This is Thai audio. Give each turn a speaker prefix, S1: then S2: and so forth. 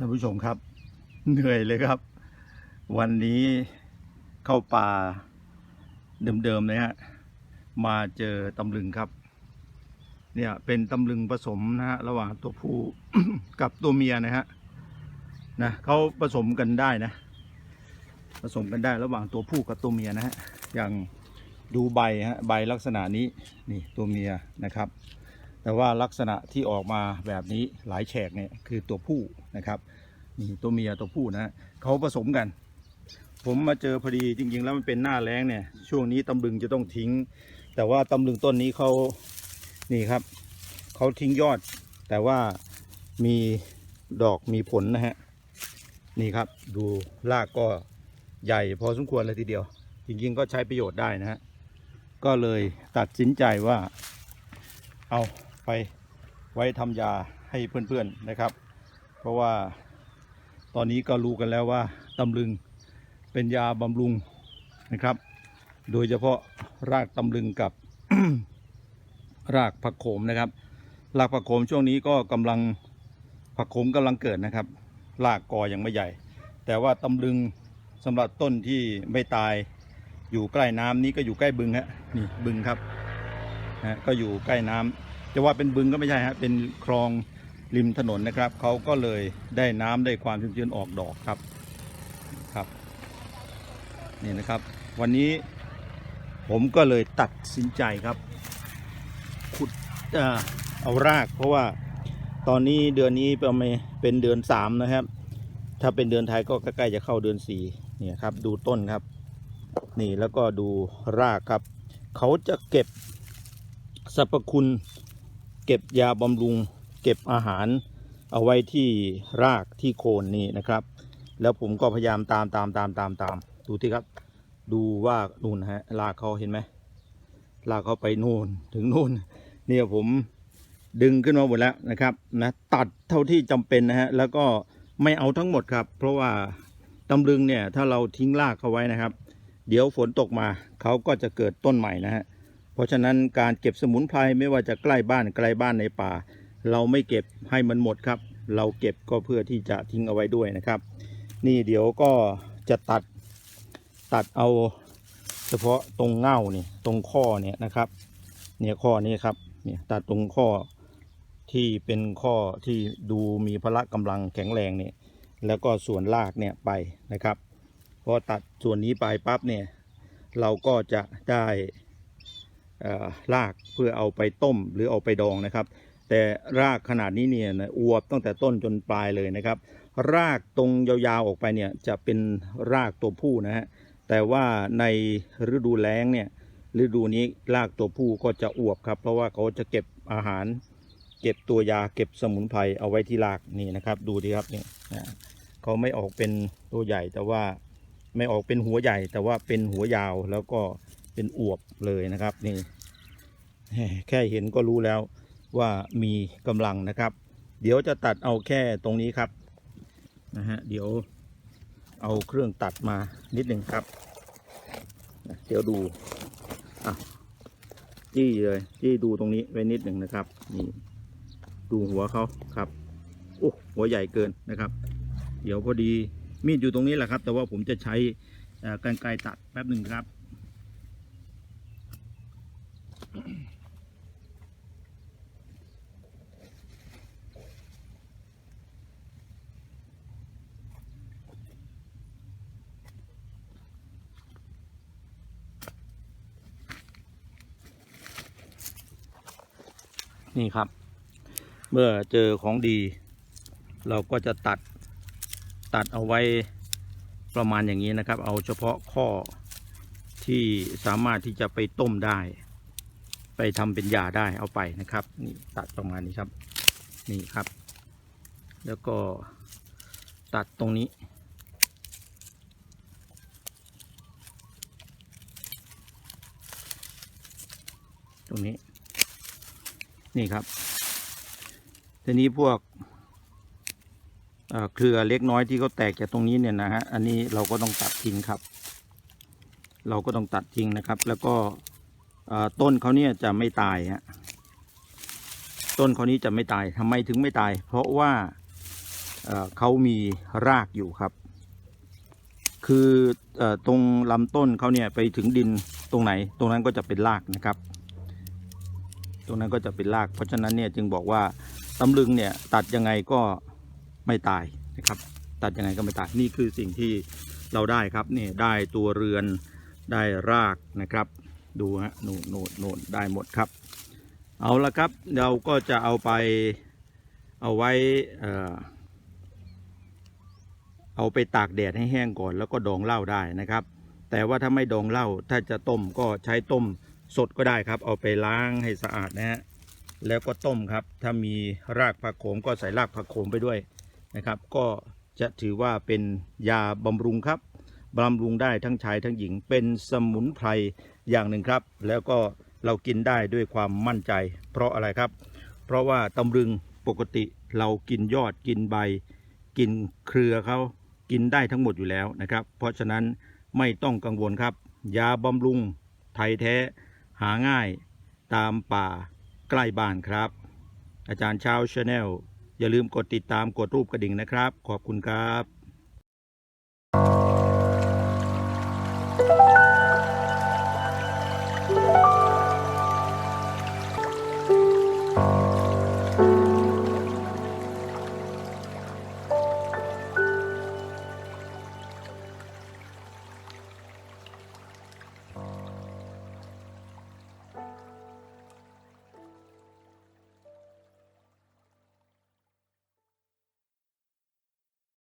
S1: ท่านผู้ชมครับ เหนื่อยเลยครับ วันนี้เข้าป่าเดิมๆนะฮะมาเจอตำลึงครับ เนี่ยเป็นตำลึงผสมนะฮะระหว่างตัวผู้กับตัวเมียนะฮะนะเขาผสมกันได้นะ ผสมกันได้ระหว่างตัวผู้กับตัวเมียนะฮะอย่างดูใบฮะใบลักษณะนี้นี่ตัวเมียนะครับ แต่ว่าลักษณะที่ออกมาแบบนี้หลายแฉกเนี่ยคือตัวผู้นะครับนี่ตัวเมียตัวผู้นะเขาผสมกัน ผมมาเจอพอดีจริง ๆ แล้วมันเป็นหน้าแล้งเนี่ย ช่วงนี้ตำลึงจะต้องทิ้ง แต่ว่าตำลึงต้นนี้เขานี่ครับเขาทิ้งยอด แต่ว่ามีดอกมีผลนะฮะนี่ครับดูรากก็ใหญ่พอสมควรเลยทีเดียว จริงๆก็ใช้ประโยชน์ได้นะฮะก็เลยตัดสินใจว่าเอา ไปไว้ทำยาให้เพื่อนๆนะครับ เพราะว่าตอนนี้ก็รู้กันแล้วว่าตำลึงเป็นยาบำรุงนะครับ โดยเฉพาะรากตำลึงกับรากผักโขมนะครับรากผักโขมช่วงนี้ก็กำลังผักโขมกำลังเกิดนะครับรากกอยังไม่ใหญ่ แต่ว่าตำลึงสำหรับต้นที่ไม่ตายอยู่ใกล้น้ำนี้ก็อยู่ใกล้บึงฮะนี่บึงครับนะก็อยู่ใกล้น้ำ จะว่าเป็นบึงก็ไม่ใช่ฮะเป็นคลองริมถนนนะครับเขาก็เลยได้น้ำได้ความชุ่มชื้นออกดอกครับครับนี่นะครับ วันนี้ผมก็เลยตัดสินใจครับ ขุดเอาราก เพราะว่าตอนนี้เดือนนี้ประมาณเป็นเดือนสามนะครับ ถ้าเป็นเดือนไทยก็ใกล้ๆจะเข้าเดือนสี่เนี่ยครับ ดูต้นครับ นี่แล้วก็ดูรากครับ เขาจะเก็บสรรพคุณ เก็บยาบำรุง เก็บอาหาร เอาไว้ที่รากที่โคนนี่นะครับ แล้วผมก็พยายามตามตามตามตามตามดูที่ครับ ดูว่านู่นฮะรากเขาเห็นไหมรากเขาไปนู่นถึงนู่นเนี่ยผมดึงขึ้นมาหมดแล้วนะครับนะตัดเท่าที่จำเป็นนะฮะแล้วก็ไม่เอาทั้งหมดครับ เพราะว่าตำลึงเนี่ยถ้าเราทิ้งรากเขาไว้นะครับ เดี๋ยวฝนตกมาเขาก็จะเกิดต้นใหม่นะฮะ เพราะฉะนั้นการเก็บสมุนไพรไม่ว่าจะใกล้บ้านไกลบ้านในป่า เราไม่เก็บให้มันหมดครับ เราเก็บก็เพื่อที่จะทิ้งเอาไว้ด้วยนะครับ นี่เดี๋ยวก็จะตัดตัดเอาเฉพาะตรงเง่านี่ตรงข้อเนี่ยนะครับ เนี่ยข้อนี้ครับเนี่ยตัดตรงข้อที่เป็นข้อที่ดูมีพละกำลังแข็งแรงเนี่ยแล้วก็ส่วนรากเนี่ยไปนะครับพอตัดส่วนนี้ไปปั๊บเนี่ยเราก็จะได้ รากเพื่อเอาไปต้มหรือเอาไปดองนะครับ แต่รากขนาดนี้เนี่ยอวบตั้งแต่ต้นจนปลายเลยนะครับ รากตรงยาวๆออกไปเนี่ยจะเป็นรากตัวผู้นะฮะแต่ว่าในฤดูแล้งเนี่ยฤดูนี้รากตัวผู้ก็จะอวบครับ เพราะว่าเขาจะเก็บอาหาร เก็บตัวยาเก็บสมุนไพรเอาไว้ที่รากนี่นะครับ ดูดีครับนี่นะเขาไม่ออกเป็นตัวใหญ่แต่ว่าไม่ออกเป็นหัวใหญ่ แต่ว่าเป็นหัวยาวแล้วก็ เป็นอวบเลยนะครับนี่แค่เห็นก็รู้แล้วว่ามีกำลังนะครับ เดี๋ยวจะตัดเอาแค่ตรงนี้ครับนะฮะเดี๋ยวเอาเครื่องตัดมานิดหนึ่งครับ เดี๋ยวดูอะจี้เลยจี้ดูตรงนี้ไว้นิดหนึ่งนะครับนี่ดูหัวเขาครับโอ้หัวใหญ่เกินนะครับ เดี๋ยวพอดีมีดอยู่ตรงนี้แหละครับ แต่ว่าผมจะใช้กรรไกรตัดแป๊บหนึ่งครับ นี่ครับ เมื่อเจอของดี เราก็จะตัดตัดเอาไว้ประมาณอย่างนี้นะครับ เอาเฉพาะข้อที่สามารถที่จะไปต้มได้ ไปทำเป็นยาได้เอาไปนะครับ นี่ตัดประมาณนี้ครับ นี่ครับ แล้วก็ตัดตรงนี้ ตรงนี้ นี่ครับ ทีนี้พวกเครือเล็กน้อยที่เขาแตกจากตรงนี้เนี่ยนะฮะ อันนี้เราก็ต้องตัดทิ้งครับ เราก็ต้องตัดทิ้งนะครับ แล้วก็ ต้นเขาเนี่ยจะไม่ตายฮะต้นเขานี้จะไม่ตายทำไมถึงไม่ตาย เพราะว่าเเขามีรากอยู่ครับ คือออตรงลำต้นเขาเนี่ยไปถึงดินตรงไหน ตรงนั้นก็จะเป็นรากนะครับ ตรงนั้นก็จะเป็นราก เพราะฉะนั้นเนี่ยจึงบอกว่าตำลึงเนี่ยตัดยังไงก็ไม่ตายนะครับ ตัดยังไงก็ไม่ตายนี่คือสิ่งที่เราได้ครับนี่ได้ตัวเรือนได้รากนะครับ ดูฮะนูนนูนนูนได้หมดครับ เอาละครับเราก็จะเอาไปเอาไว้เอาไปตากแดดให้แห้งก่อน แล้วก็ดองเหล้าได้นะครับ แต่ว่าถ้าไม่ดองเหล้าถ้าจะต้มก็ใช้ต้มสดก็ได้ครับ เอาไปล้างให้สะอาดนะฮะแล้วก็ต้มครับ ถ้ามีรากผักโขมก็ใส่รากผักโขมไปด้วยนะครับ ก็จะถือว่าเป็นยาบำรุงครับบำรุงได้ทั้งชายทั้งหญิงเป็นสมุนไพร อย่างหนึ่งครับ แล้วก็เรากินได้ด้วยความมั่นใจ เพราะอะไรครับ เพราะว่าตำลึงปกติเรากินยอดกินใบ กินเครือเขากินได้ทั้งหมดอยู่แล้วนะครับ เพราะฉะนั้นไม่ต้องกังวลครับ ยาบำรุงไทยแท้หาง่ายตามป่าใกล้บ้านครับ อาจารย์ชาวชาแนลอย่าลืมกดติดตามกดรูปกระดิ่งนะครับ ขอบคุณครับ